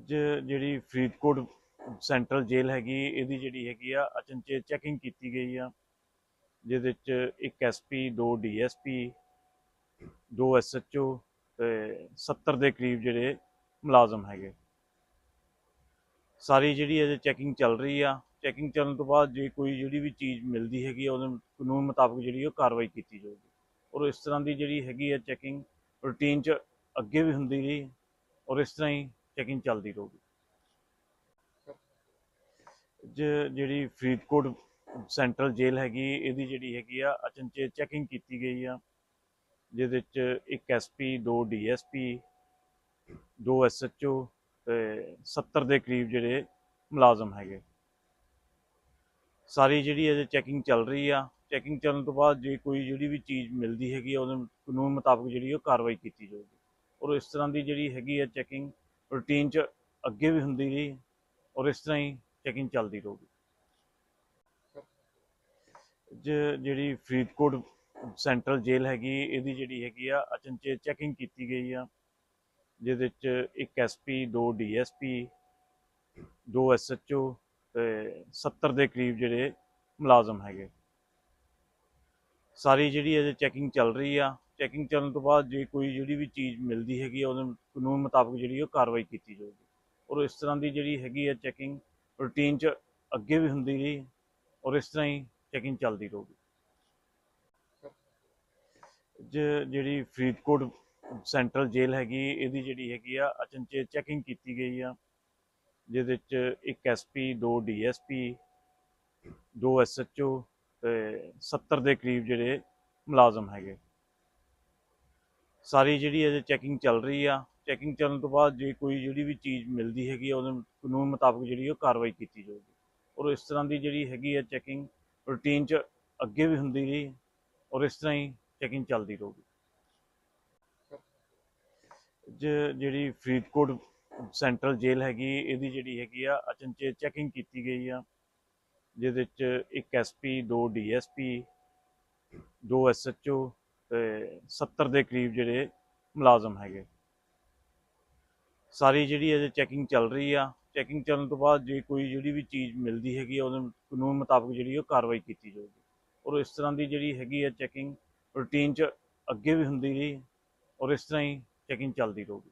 ਜ- ਜਿਹੜੀ ਫਰੀਦਕੋਟ ਸੈਂਟਰਲ ਜੇਲ੍ਹ ਹੈਗੀ, ਇਹਦੀ ਜਿਹੜੀ ਹੈਗੀ ਆ, ਅਚਨਚੇ ਚੈਕਿੰਗ ਕੀਤੀ ਗਈ ਆ। ਜਿਹਦੇ ਚ ਇੱਕ ਐਸਪੀ ਦੋ ਡੀਐਸਪੀ ਦੋ ਐਸਐਚਓ ਤੇ 70 ਦੇ ਕਰੀਬ ਜਿਹੜੇ ਮੁਲਾਜ਼ਮ ਹੈਗੇ। ਸਾਰੀ ਜਿਹੜੀ ਅਜੇ ਚੈਕਿੰਗ ਚੱਲ ਰਹੀ ਆ। ਚੈਕਿੰਗ ਚੱਲਣ ਤੋਂ ਬਾਅਦ ਜੇ ਕੋਈ ਜਿਹੜੀ ਵੀ ਚੀਜ਼ ਮਿਲਦੀ ਹੈਗੀ ਆ, ਉਹਦੇ ਕਾਨੂੰਨ ਮੁਤਾਬਕ ਜਿਹੜੀ ਉਹ ਕਾਰਵਾਈ ਕੀਤੀ ਜਾਊਗੀ। ਔਰ ਇਸ ਤਰ੍ਹਾਂ ਦੀ ਜਿਹੜੀ ਹੈਗੀ ਆ ਚੈਕਿੰਗ ਰੂਟੀਨ ਚ ਅੱਗੇ ਵੀ ਹੁੰਦੀ ਰਹੀ। ਔਰ ਇਸ ਤਰ੍ਹਾਂ ਹੀ ਚੈਕਿੰਗ ਚੱਲਦੀ ਰਹੂਗੀ। ਜ- ਜਿਹੜੀ ਫਰੀਦਕੋਟ ਸੈਂਟਰਲ ਜੇਲ੍ਹ ਹੈਗੀ, ਇਹਦੀ ਜਿਹੜੀ ਹੈਗੀ ਆ ਅਚਨਚੇ ਚੈਕਿੰਗ ਕੀਤੀ ਗਈ ਆ, ਜਿਹਦੇ ਚ ਇੱਕ ਐਸਪੀ ਦੋ ਡੀਐਸਪੀ ਦੋ ਐਸਐਚਓ ਤੇ 70 ਦੇ ਕਰੀਬ ਜਿਹੜੇ ਮੁਲਾਜ਼ਮ ਹੈਗੇ। ਸਾਰੀ ਜਿਹੜੀ ਅਜੇ ਚੈਕਿੰਗ ਚੱਲ ਰਹੀ ਆ ਚੈਕਿੰਗ ਚੱਲਣ ਤੋਂ ਬਾਅਦ ਜੇ ਕੋਈ ਜਿਹੜੀ ਵੀ ਚੀਜ਼ ਮਿਲਦੀ ਹੈਗੀ ਆ, ਉਹਦੇ ਕਾਨੂੰਨ ਮੁਤਾਬਕ ਜਿਹੜੀ ਉਹ ਕਾਰਵਾਈ ਕੀਤੀ ਜਾਊਗੀ। ਔਰ ਇਸ ਤਰ੍ਹਾਂ ਦੀ ਜਿਹੜੀ ਹੈਗੀ ਆ ਚੈਕਿੰਗ ਰੂਟੀਨ ਚ ਅੱਗੇ ਵੀ ਹੁੰਦੀ ਰਹੀ ਔਰ ਇਸ ਤਰ੍ਹਾਂ ਹੀ ਚੈਕਿੰਗ ਚੱਲਦੀ ਰਹੂਗੀ। ਜਿਹੜੀ ਫਰੀਦਕੋਟ ਸੈਂਟਰਲ ਜੇਲ੍ਹ ਹੈਗੀ, ਇਹਦੀ ਜਿਹੜੀ ਹੈਗੀ ਆ ਅਚਨਚੇ ਚੈਕਿੰਗ ਕੀਤੀ ਗਈ ਆ, ਜਿਹਦੇ ਚ ਇੱਕ ਐਸਪੀ ਦੋ ਡੀਐਸਪੀ ਦੋ ਐਸਐਚਓ ਤੇ 70 ਦੇ ਕਰੀਬ ਜਿਹੜੇ ਮੁਲਾਜ਼ਮ ਹੈਗੇ। ਸਾਰੀ ਜਿਹੜੀ ਅਜੇ ਚੈਕਿੰਗ ਚੱਲ ਰਹੀ ਆ ਚੈਕਿੰਗ ਚੱਲਣ ਤੋਂ ਬਾਅਦ ਜੇ ਕੋਈ ਜਿਹੜੀ ਵੀ ਚੀਜ਼ ਮਿਲਦੀ ਹੈਗੀ ਆ, ਉਹਦੇ ਕਾਨੂੰਨ ਮੁਤਾਬਕ ਜਿਹੜੀ ਉਹ ਕਾਰਵਾਈ ਕੀਤੀ ਜਾਊਗੀ। ਔਰ ਇਸ ਤਰ੍ਹਾਂ ਦੀ ਜਿਹੜੀ ਹੈਗੀ ਆ ਚੈਕਿੰਗ ਰੂਟੀਨ ਚ ਅੱਗੇ ਵੀ ਹੁੰਦੀ ਰਹੀ ਔਰ ਇਸ ਤਰ੍ਹਾਂ ਹੀ ਚੈਕਿੰਗ ਚੱਲਦੀ ਰਹੂਗੀ। ਜਿਹੜੀ ਫਰੀਦਕੋਟ ਸੈਂਟਰਲ ਜੇਲ੍ਹ ਹੈਗੀ, ਇਹਦੀ ਜਿਹੜੀ ਹੈਗੀ ਆ ਅਚਨਚੇ ਚੈਕਿੰਗ ਕੀਤੀ ਗਈ ਆ, ਜਿਹਦੇ ਚ ਇੱਕ ਐਸਪੀ ਦੋ ਡੀਐਸਪੀ ਦੋ ਐਸਐਚਓ ਤੇ 70 ਦੇ ਕਰੀਬ ਜਿਹੜੇ ਮੁਲਾਜ਼ਮ ਹੈਗੇ। ਸਾਰੀ ਜਿਹੜੀ ਅਜੇ ਚੈਕਿੰਗ ਚੱਲ ਰਹੀ ਆ। ਚੈਕਿੰਗ ਚੱਲਣ ਤੋਂ ਬਾਅਦ ਜੇ ਕੋਈ ਜਿਹੜੀ ਵੀ ਚੀਜ਼ ਮਿਲਦੀ ਹੈਗੀ ਆ, ਉਹਦੇ ਕਾਨੂੰਨ ਮੁਤਾਬਕ ਜਿਹੜੀ ਉਹ ਕਾਰਵਾਈ ਕੀਤੀ ਜਾਊਗੀ। ਔਰ ਇਸ ਤਰ੍ਹਾਂ ਦੀ ਜਿਹੜੀ ਹੈਗੀ ਆ ਚੈਕਿੰਗ ਰੂਟੀਨ ਚ ਅੱਗੇ ਵੀ ਹੁੰਦੀ ਰਹੀ ਔਰ ਇਸ ਤਰ੍ਹਾਂ ਹੀ ਚੈਕਿੰਗ ਚੱਲਦੀ ਰਹੂਗੀ। ਜਿਹੜੀ ਫਰੀਦਕੋਟ ਸੈਂਟਰਲ ਜੇਲ੍ਹ ਹੈਗੀ, ਇਹਦੀ ਜਿਹੜੀ ਹੈਗੀ ਆ ਅਚਨਚੇ ਚੈਕਿੰਗ ਕੀਤੀ ਗਈ ਆ, ਜਿਹਦੇ ਚ ਇੱਕ ਐਸਪੀ ਦੋ ਡੀਐਸਪੀ ਦੋ ਐਸਐਚਓ ਤੇ 70 ਦੇ ਕਰੀਬ ਜਿਹੜੇ ਮੁਲਾਜ਼ਮ ਹੈਗੇ। ਸਾਰੀ ਜਿਹੜੀ ਅਜੇ ਚੈਕਿੰਗ ਚੱਲ ਰਹੀ ਆ। ਚੈਕਿੰਗ ਚੱਲਣ ਤੋਂ ਬਾਅਦ ਜੇ ਕੋਈ ਜਿਹੜੀ ਵੀ ਚੀਜ਼ ਮਿਲਦੀ ਹੈਗੀ ਆ, ਉਹਦੇ ਕਾਨੂੰਨ ਮੁਤਾਬਕ ਜਿਹੜੀ ਉਹ ਕਾਰਵਾਈ ਕੀਤੀ ਜਾਊਗੀ। ਔਰ ਇਸ ਤਰ੍ਹਾਂ ਦੀ ਜਿਹੜੀ ਹੈਗੀ ਆ ਚੈਕਿੰਗ ਰੂਟੀਨ ਚ ਅੱਗੇ ਵੀ ਹੁੰਦੀ ਰਹੀ ਔਰ ਇਸ ਤਰ੍ਹਾਂ ਹੀ ਚੈਕਿੰਗ ਚੱਲਦੀ ਰਹੂਗੀ।